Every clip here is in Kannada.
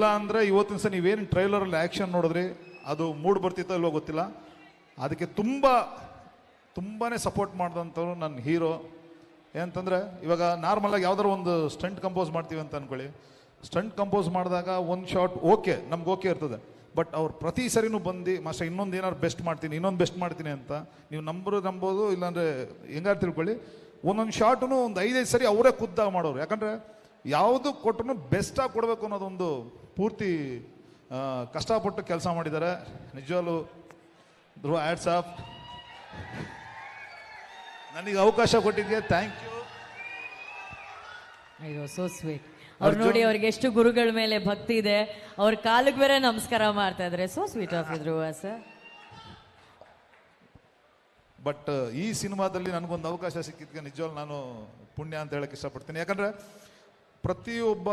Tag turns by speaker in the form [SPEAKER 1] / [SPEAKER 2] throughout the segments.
[SPEAKER 1] ಇಲ್ಲ ಅಂದರೆ ಇವತ್ತಿನ ಸಹ ನೀವೇನು ಟ್ರೈಲರಲ್ಲಿ ಆ್ಯಕ್ಷನ್ ನೋಡಿದ್ರಿ? ಅದು ಮೂಡ್ ಬರ್ತಿತ್ತೋ ಇಲ್ಲೋ ಗೊತ್ತಿಲ್ಲ. ಅದಕ್ಕೆ ತುಂಬ ತುಂಬಾ ಸಪೋರ್ಟ್ ಮಾಡಿದಂಥವ್ರು ನನ್ನ ಹೀರೋ ಏನಂತಂದರೆ, ಇವಾಗ ನಾರ್ಮಲಾಗಿ ಯಾವ್ದಾರು ಒಂದು ಸ್ಟಂಟ್ ಕಂಪೋಸ್ ಮಾಡ್ತೀವಿ ಅಂತ ಅನ್ಕೊಳ್ಳಿ. ಸ್ಟಂಟ್ ಕಂಪೋಸ್ ಮಾಡಿದಾಗ ಒಂದು ಶಾಟ್ ಓಕೆ ನಮ್ಗೆ ಓಕೆ ಇರ್ತದೆ. ಬಟ್ ಅವ್ರು ಪ್ರತಿ ಸರಿನೂ ಬಂದು, ಮಾಸ್ಟರ್ ಇನ್ನೊಂದು ಏನಾದ್ರು ಬೆಸ್ಟ್ ಮಾಡ್ತೀನಿ, ಇನ್ನೊಂದು ಬೆಸ್ಟ್ ಮಾಡ್ತೀನಿ ಅಂತ ನೀವು ನಂಬರು, ನಂಬೋದು, ಇಲ್ಲಾಂದರೆ ಹೆಂಗಾರು ತಿಳ್ಕೊಳ್ಳಿ. ಒಂದೊಂದು ಶಾರ್ಟು ಒಂದು ಐದೈದು ಸರಿ ಅವರೇ ಖುದ್ದಾಗ ಮಾಡೋರು. ಯಾಕಂದ್ರೆ ಯಾವುದು ಕೊಟ್ಟರು ಬೆಸ್ಟಾಗಿ ಕೊಡಬೇಕು ಅನ್ನೋದೊಂದು ಪೂರ್ತಿ ಕಷ್ಟಪಟ್ಟು ಕೆಲಸ ಮಾಡಿದ್ದಾರೆ. ನಿಜವಾಗ್ಲೂ ಧ್ರುವ ಆ್ಯಡ್ಸ್ ಆಫ್. ನನಗೆ ಅವಕಾಶ ಕೊಟ್ಟಿದ್ದೆ ಥ್ಯಾಂಕ್ ಯು
[SPEAKER 2] ಅಯ್ಯೋ ಸೋ ಸ್ವೀಟ್ ಅವ್ರು ನೋಡಿ ಅವ್ರಿಗೆ ಎಷ್ಟು ಗುರುಗಳ ಮೇಲೆ ಭಕ್ತಿ ಇದೆ. ಅವ್ರ ಕಾಲಿಗೆ ಬೇರೆ ನಮಸ್ಕಾರ ಮಾಡ್ತಾ ಇದ್ರೆ. So sweet of Dhruva sir
[SPEAKER 1] but ಈ ಸಿನಿಮಾದಲ್ಲಿ ನನಗೊಂದು ಅವಕಾಶ ಸಿಕ್ಕಿದ್ಕೆ ನಿಜವಾಗ್ಲೂ ನಾನು ಪುಣ್ಯ ಅಂತ ಹೇಳಕ್ಕೆ ಇಷ್ಟಪಡ್ತೀನಿ. ಯಾಕಂದ್ರೆ ಪ್ರತಿಯೊಬ್ಬ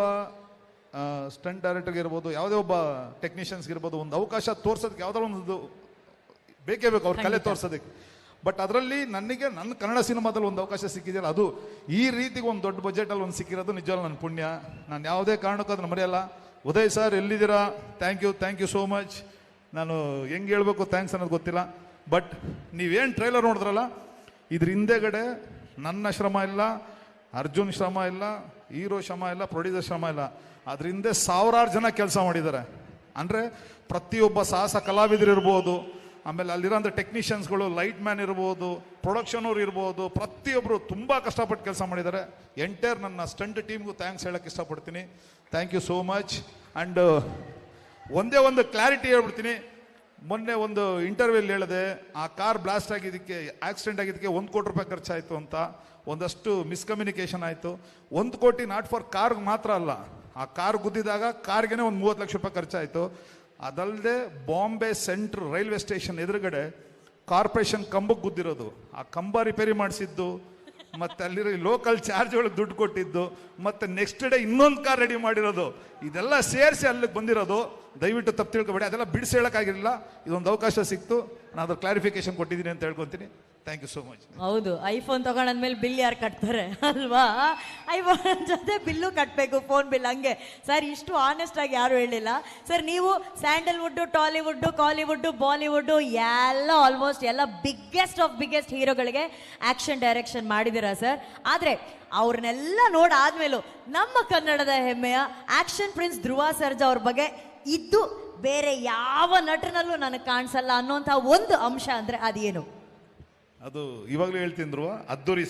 [SPEAKER 1] ಸ್ಟಂಟ್ ಡೈರೆಕ್ಟರ್ಗೆ ಇರ್ಬೋದು ಯಾವುದೇ ಒಬ್ಬ ಟೆಕ್ನಿಷಿಯನ್ಸ್ಗೆ ಇರ್ಬೋದು ಒಂದು ಅವಕಾಶ ತೋರ್ಸೋದಕ್ಕೆ ಯಾವುದೋ ಒಂದು ಬೇಕೇ ಬೇಕು ಅವ್ರ ಕಲೆ ತೋರ್ಸೋದಕ್ಕೆ. ಬಟ್ ಅದರಲ್ಲಿ ನನಗೆ ನನ್ನ ಕನ್ನಡ ಸಿನಿಮಾದಲ್ಲಿ ಒಂದು ಅವಕಾಶ ಸಿಕ್ಕಿದೆಯಲ್ಲ ಅದು ಈ ರೀತಿಗೆ ಒಂದು ದೊಡ್ಡ ಬಜೆಟಲ್ಲಿ ಒಂದು ಸಿಕ್ಕಿರೋದು ನಿಜವಲ್ಲ ನನ್ನ ಪುಣ್ಯ. ನಾನು ಯಾವುದೇ ಕಾರಣಕ್ಕೂ ಅದನ್ನು ಮರೆಯಲ್ಲ. ಉದಯ್ ಸರ್ ಎಲ್ಲಿದ್ದೀರಾ? Thank you thank you so much ನಾನು ಹೆಂಗೆ ಹೇಳ್ಬೇಕು ಥ್ಯಾಂಕ್ಸ್ ಅನ್ನೋದು ಗೊತ್ತಿಲ್ಲ. ಬಟ್ ನೀವೇನು ಟ್ರೈಲರ್ ನೋಡಿದ್ರಲ್ಲ ಇದ್ರ ಹಿಂದೆಗಡೆ ನನ್ನ ಶ್ರಮ ಇಲ್ಲ ಅರ್ಜುನ್ ಶ್ರಮ ಇಲ್ಲ ಹೀರೋ ಶ್ರಮ ಇಲ್ಲ, ಪ್ರೊಡ್ಯೂಸರ್ ಶ್ರಮ ಇಲ್ಲ. ಅದ್ರ ಹಿಂದೆ ಸಾವಿರಾರು ಜನ ಕೆಲಸ ಮಾಡಿದ್ದಾರೆ. ಅಂದರೆ ಪ್ರತಿಯೊಬ್ಬ ಸಾಹಸ ಕಲಾವಿದರು ಇರ್ಬೋದು, ಆಮೇಲೆ ಅಲ್ಲಿರೋಂಥ ಟೆಕ್ನಿಷಿಯನ್ಸ್ಗಳು, ಲೈಟ್ ಮ್ಯಾನ್ ಇರ್ಬೋದು ಪ್ರೊಡಕ್ಷನ್ ಅವ್ರು ಇರ್ಬೋದು ಪ್ರತಿಯೊಬ್ಬರು ತುಂಬ ಕಷ್ಟಪಟ್ಟು ಕೆಲಸ ಮಾಡಿದ್ದಾರೆ. ಎಂಟೈರ್ ನನ್ನ ಸ್ಟಂಟ್ ಟೀಮ್ಗೂ ಥ್ಯಾಂಕ್ಸ್ ಹೇಳಕ್ಕೆ ಇಷ್ಟಪಡ್ತೀನಿ. Thank you so much and ಒಂದೇ ಒಂದು ಕ್ಲಾರಿಟಿ ಹೇಳ್ಬಿಡ್ತೀನಿ. ಮೊನ್ನೆ ಒಂದು ಇಂಟರ್ವ್ಯೂಲ್ ಹೇಳಿದೆ, ಆ ಕಾರ್ ಬ್ಲಾಸ್ಟ್ ಆಗಿದ್ದಕ್ಕೆ ಆಕ್ಸಿಡೆಂಟ್ ಆಗಿದ್ದಕ್ಕೆ ಒಂದು ಕೋಟಿ ರೂಪಾಯಿ ಖರ್ಚಾಯಿತು ಅಂತ. ಒಂದಷ್ಟು ಮಿಸ್ಕಮ್ಯುನಿಕೇಶನ್ ಆಯಿತು. ಒಂದು ಕೋಟಿ ನಾಟ್ ಫಾರ್ ಕಾರ್ಗೆ ಮಾತ್ರ ಅಲ್ಲ. ಆ ಕಾರ್ ಗುದ್ದಿದಾಗ ಕಾರ್ಗೆನೆ ಒಂದು ಮೂವತ್ತು ಲಕ್ಷ ರೂಪಾಯಿ ಖರ್ಚಾಯಿತು. ಅದಲ್ಲದೆ ಬಾಂಬೆ ಸೆಂಟ್ರ್ ರೈಲ್ವೆ ಸ್ಟೇಷನ್ ಎದುರುಗಡೆ ಕಾರ್ಪೊರೇಷನ್ ಕಂಬಕ್ಕೆ ಗುದ್ದಿರೋದು. ಆ ಕಂಬ ರಿಪೇರಿ ಮಾಡಿಸಿದ್ದು, ಮತ್ತೆ ಅಲ್ಲಿರೋ ಲೋಕಲ್ ಚಾರ್ಜ್ ಒಳಗೆ ದುಡ್ಡು ಕೊಟ್ಟಿದ್ದು, ಮತ್ತೆ ನೆಕ್ಸ್ಟ್ ಡೇ ಇನ್ನೊಂದು ಕಾರ್ ರೆಡಿ ಮಾಡಿರೋದು. ಇದೆಲ್ಲ ಸೇರಿಸಿ ಅಲ್ಲಿಗೆ ಬಂದಿರೋದು. ದಯವಿಟ್ಟು ತಪ್ಪು ತಿಳ್ಕೊಬೇಡಿ. ಅದೆಲ್ಲ ಬಿಡಿಸಿ ಹೇಳೋಕ್ಕಾಗಿರಲಿಲ್ಲ. ಇದೊಂದು ಅವಕಾಶ ಸಿಕ್ತು. ನಾನು ಅದ್ರ ಕ್ಲಾರಿಫಿಕೇಶನ್ ಕೊಟ್ಟಿದ್ದೀನಿ ಅಂತ ಹೇಳ್ಕೊತೀನಿ. ಥ್ಯಾಂಕ್ ಯು ಸೋ ಮಚ್
[SPEAKER 2] ಹೌದು ಐಫೋನ್ ತಗೊಂಡಾದ್ಮೇಲೆ ಬಿಲ್ ಯಾರು ಕಟ್ತಾರೆ ಅಲ್ವಾ? ಐಫೋನ್ ಜೊತೆ ಬಿಲ್ಲು ಕಟ್ಟಬೇಕು ಫೋನ್ ಬಿಲ್ ಹಂಗೆ. ಸರ್, ಇಷ್ಟು ಆನೆಸ್ಟ್ ಆಗಿ ಯಾರು ಹೇಳಿಲ್ಲ. ಸರ್, ನೀವು ಸ್ಯಾಂಡಲ್ವುಡ್ ಟಾಲಿವುಡ್ ಕಾಲಿವುಡ್ ಬಾಲಿವುಡ್ ಎಲ್ಲ ಆಲ್ಮೋಸ್ಟ್ ಎಲ್ಲ ಬಿಗ್ಗೆಸ್ಟ್ ಆಫ್ ಬಿಗ್ಗೆಸ್ಟ್ ಹೀರೋಗಳಿಗೆ ಆಕ್ಷನ್ ಡೈರೆಕ್ಷನ್ ಮಾಡಿದ್ದೀರಾ ಸರ್? ಆದರೆ ಅವ್ರನ್ನೆಲ್ಲ ನೋಡಾದ್ಮೇಲೂ ನಮ್ಮ ಕನ್ನಡದ ಹೆಮ್ಮೆಯ ಆಕ್ಷನ್ ಪ್ರಿನ್ಸ್ ಧ್ರುವ ಸರ್ಜಾ ಅವ್ರ ಬಗ್ಗೆ ಇದ್ದು ಬೇರೆ ಯಾವ ನಟನಲ್ಲೂ ನನಗೆ ಕಾಣಿಸಲ್ಲ ಅನ್ನೋಂಥ ಒಂದು ಅಂಶ ಅಂದ್ರೆ ಅದೇನು?
[SPEAKER 1] ಅದು ಇವಾಗಲೂ ಹೇಳ್ತಿದ್ರು ಅದ್ದೂರಿ